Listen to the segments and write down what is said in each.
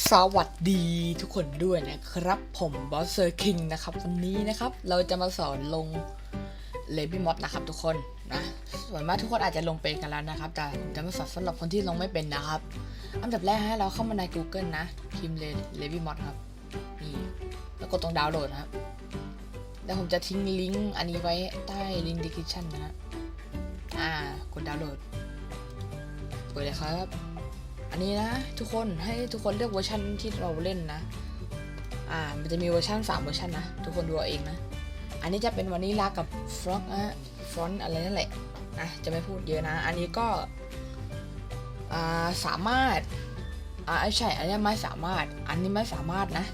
สวัสดีทุกคนด้วยนะครับ ผมบอสเซอร์คิงนะครับวันนี้นะครับเราจะมาสอนลงเลบี้มอดนะครับทุกคนนะส่วนมากทุกคนอาจจะลงเป็นกันแล้วนะครับ แต่ผมจะมาสอนสำหรับคนที่ลงไม่เป็นนะครับ อันดับแรกให้เราเข้ามาใน Google นะพิมพ์เลบี้มอดครับนี่แล้วกดตรงดาวน์โหลดนะครับแล้วผมจะทิ้งลิงก์อันนี้ไว้ใต้ลิงก์ดีคริปชันนะฮะอ่ากดดาวน์โหลดเปิดเลยครับ อันนี้นะ ทุกคนให้ทุกคนเลือกเวอร์ชันที่เราเล่นนะ อ่า มันจะมีเวอร์ชัน3เวอร์ชันนะ ทุกคนดูเอาเองนะ อันนี้จะเป็นวานิลากับฟรอกนะฟรอนอะไรนั่นแหละนะจะไม่พูดเยอะนะ อันนี้ก็อ่าสามารถอ่าใช่ อันนี้ไม่สามารถ อันนี้ไม่สามารถนะ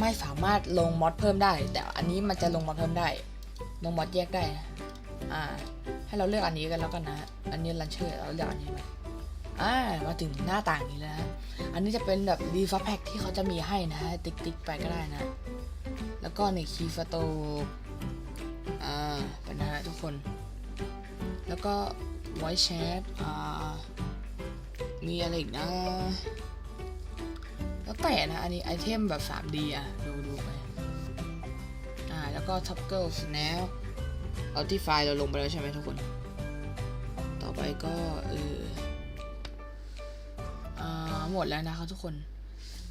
ไม่สามารถลงมอดเพิ่มได้ แต่อันนี้มันจะลงมอดเพิ่มได้ ลงมอดแยกได้ อ่า ให้เราเลือกอันนี้กันแล้วกันนะ อันนี้ลันเชอร์เราเลือกอันนี้ไป อ่ามาถึงหน้าต่างนี้แล้วนะอันนี้จะเป็นแบบรีฟับแพ็กที่เขาจะมีให้นะฮะติ๊กติ๊กไปก็ได้นะ แล้วก็ในคีฟโตอ่าเป็นนะฮะทุกคน แล้วก็ไวแชทอ่ามีอะไรอีกนะ แล้วแต่นะ อันนี้ไอเทมแบบ 3D อะ ดูดูไป อ่า แล้วก็ Top Girl Snap เอาที่ไฟล์เราลงไปแล้วใช่ไหมทุกคน ต่อไปก็เออ หมดแล้วนะครับทุกคน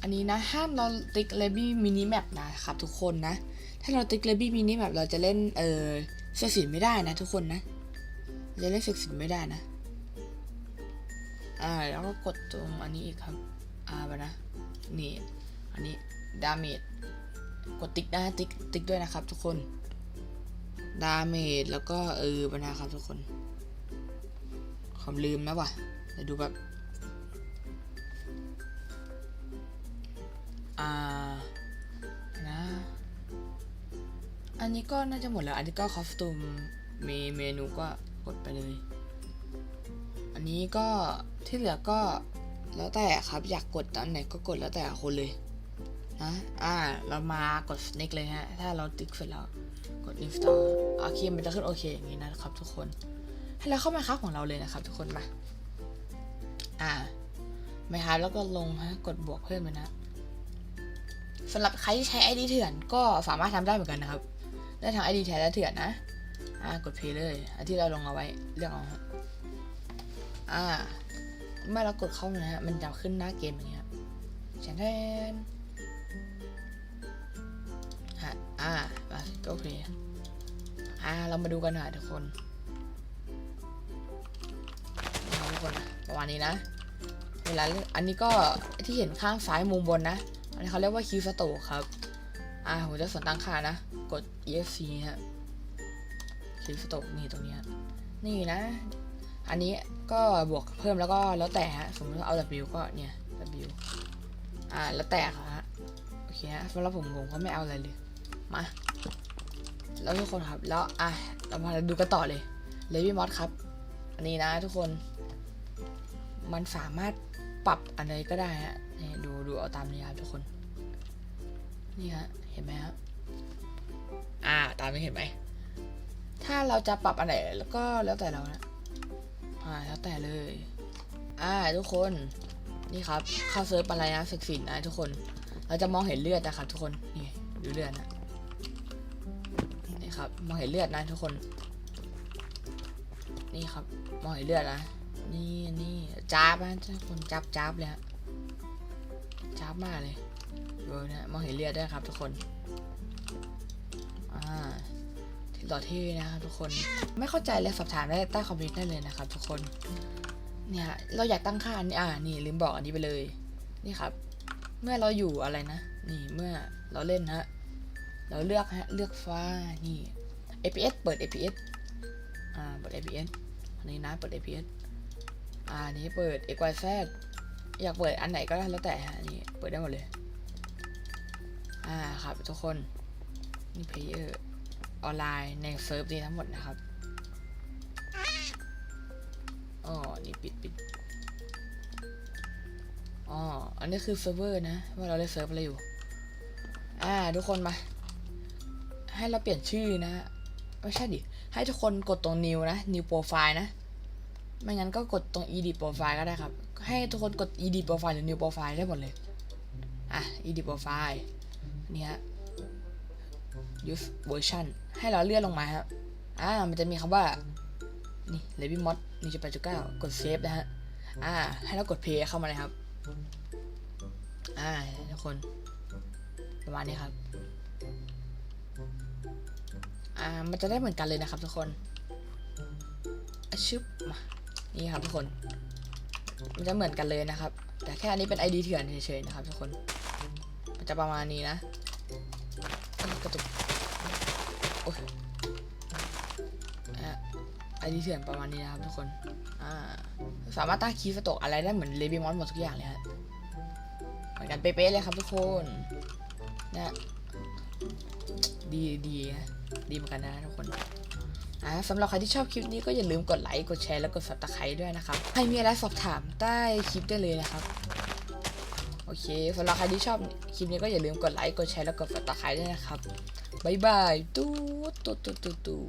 อันนี้นะห้ามเราติ๊กเลบี้มินิแมปนะครับทุกคนนะ ถ้าเราติ๊กเลบี้มินิแมปเราจะเล่นเออเสือสินไม่ได้นะทุกคนนะ จะเล่นเสือสินไม่ได้นะ อ่าแล้วก็กดตรงอันนี้อีกครับ อ่าไปนะ นี่ อันนี้ดาเมจ กดติ๊กนะติ๊กติ๊กด้วยนะครับทุกคน ดาเมจแล้วก็เออไปนะครับทุกคนผมลืมนะวะเดี๋ยวดูแบบ อ่านะ อันนี้ก็น่าจะหมดแล้ว อันนี้ก็คอสตูมมีเมนูก็กดไปเลย อันนี้ก็ที่เหลือก็แล้วแต่ครับอยากกดตอนไหนก็กดแล้วแต่คนเลยนะอ่า เรามากด snake เลยฮะ ถ้าเราติ๊กเสร็จแล้วกด install โอเคมันจะขึ้นโอเคอย่างนี้นะครับทุกคน ให้เราเข้ามาครับของเราเลยนะครับ ทุกคนมา อ่าไม่ครับแล้วก็ลงฮะ กดบวกเพิ่มเลยนะ สำหรับใครที่ใช้ ID เถื่อนก็สามารถทำได้เหมือนกันนะครับ ได้ทั้ง ID แท้และเถื่อนนะ อ่ากด play เลยอันที่เราลงเอาไว้เลือกเอาฮะอ่าเมื่อเรากดเข้านะฮะมันจะขึ้นหน้าเกมอย่างเงี้ยแชนแทนฮะอ่ามาก็โอเคอ่าเรามาดูกันหน่อยทุกคนทุกคนนะประมาณนี้นะเวลาอันนี้ก็ที่เห็นข้างซ้ายมุมบนนะ อันนี้เขาเรียกว่าคีย์สโตครับ อ่าผมจะส่วนตั้งค่านะ กด ESC ฮะคีย์สโตนี่ตรงนี้นี่นะ อันนี้ก็บวกเพิ่มแล้วก็แล้วแต่ฮะ สมมติเอา W ก็เนี่ย W อ่าแล้วแต่ครับฮะโอเคฮะสำหรับผมผมก็ไม่เอาอะไรเลย มา แล้วทุกคนครับ แล้วอะเรามาดูกันต่อเลยเลวี่มอสครับ อันนี้นะทุกคน มันสามารถปรับอะไรก็ได้ฮะนี่ดู ดูเอาตามนี้ครับทุกคน นี่ฮะเห็นไหมครับอ่าตามนี้เห็นไหมถ้าเราจะปรับอะไรแล้วก็แล้วแต่เรานะอ่าแล้วแต่เลย อ่าทุกคนนี่ครับเข้าเซิร์ฟอะไรนะศึกสินนะทุกคน เราจะมองเห็นเลือดนะครับทุกคนนี่ดูเลือดนะนี่ครับมองเห็นเลือดนะทุกคน นี่ครับมองเห็นเลือดนะนี่นี่จ้าบนะทุกคนจับจับเลยฮะ จับมากเลยดูนะมองเห็นเลือดด้ครับทุกคนอ่าหล่อเท่นะครับทุกคนไม่เข้าใจเลยสอบถามได้ใต้คอมเมนต์ได้เลยนะครับ ทุกคนเนี่ยเราอยากตั้งค่าอันนี้อ่านี่ลืมบอกอันนี้ไปเลย นี่ครับ เมื่อเราอยู่อะไรนะ นี่เมื่อเราเล่นฮะเราเลือกฮะเลือกฟ้านี่ APS เปิด APS อ่าเปิด APS อันนี้นะเปิด APS อ่านนี้เปิด XYZ อยากเปิดอันไหนก็ได้แล้วแต่ฮะอันนี้เปิดได้หมดเลย อ่าครับทุกคน นี่ player ออนไลน์ในเซิร์ฟนี้ทั้งหมดนะครับอ๋อนี่ปิดปิดอ๋อ อันนี้คือเซิร์ฟเวอร์นะ ว่าเราเล่นเซิร์ฟอะไรอยู่ อ่า ทุกคนมา ให้เราเปลี่ยนชื่อนะไม่ใช่ดิ ให้ทุกคนกดตรง new นะ new profile นะ ไม่งั้นก็กดตรง edit profile ก็ได้ครับ ให้ทุกคนกด edit profile หรือ new profile ได้หมดเลย อะ edit profile นี่ฮะ use version ให้เราเลื่อนลงมาครับอ่า มันจะมีคำว่า นี่ l e v y mod 1.8.9กด save นะฮะ อ่า ให้เรากด play เข้ามาเลยครับ อ่า ทุกคน ประมาณนี้ครับ อ่า มันจะได้เหมือนกันเลยนะครับทุกคนชึบมา นี่ครับทุกคน มันจะเหมือนกันเลยนะครับ แต่แค่อันนี้เป็น ID เถื่อนเฉยๆนะครับทุกคน มันจะประมาณนี้นะกระตุกโอ้ยอะ ID เถื่อนประมาณนี้นะครับทุกคน อ่า สามารถตั้งคีย์สตกอะไรได้เหมือนเลบิมอนหมดทุกอย่างเลยฮะเหมือนกันเป๊ะๆเลยครับทุกคนนะดีดีดีเหมือนกันนะทุกคน อ่าสำหรับใครที่ชอบคลิปนี้ก็อย่าลืมกดไลค์ กดแชร์ และกด subscribe ด้วยนะครับ ใครมีอะไรสอบถามใต้คลิปได้เลยนะครับ โอเคสำหรับใครที่ชอบคลิปนี้ก็อย่าลืมกดไลค์ กดแชร์ และกด subscribe ด้วยนะครับ บ๊ายบาย ตู้ตู้ตู้ตู้ตู้